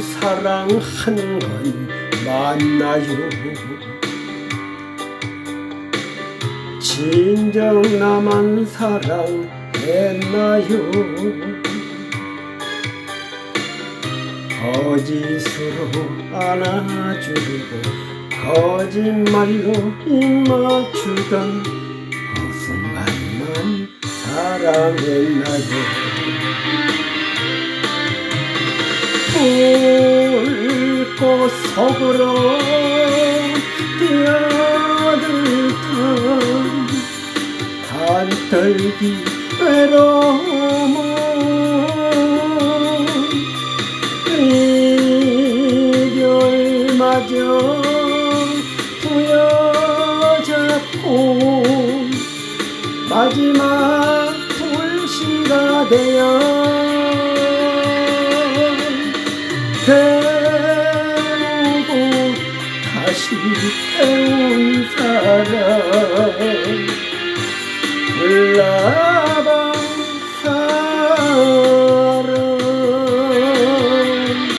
사랑하는 건 맞나요? 진정 나만 사랑했나요? 거짓으로 안아주고 거짓말로 입맞추던 그 순간만 사랑했나요 속으로 뛰어들던 간떨기 외로움은 이별마저 부여잡고 마지막 불씨가 되어 태운 사람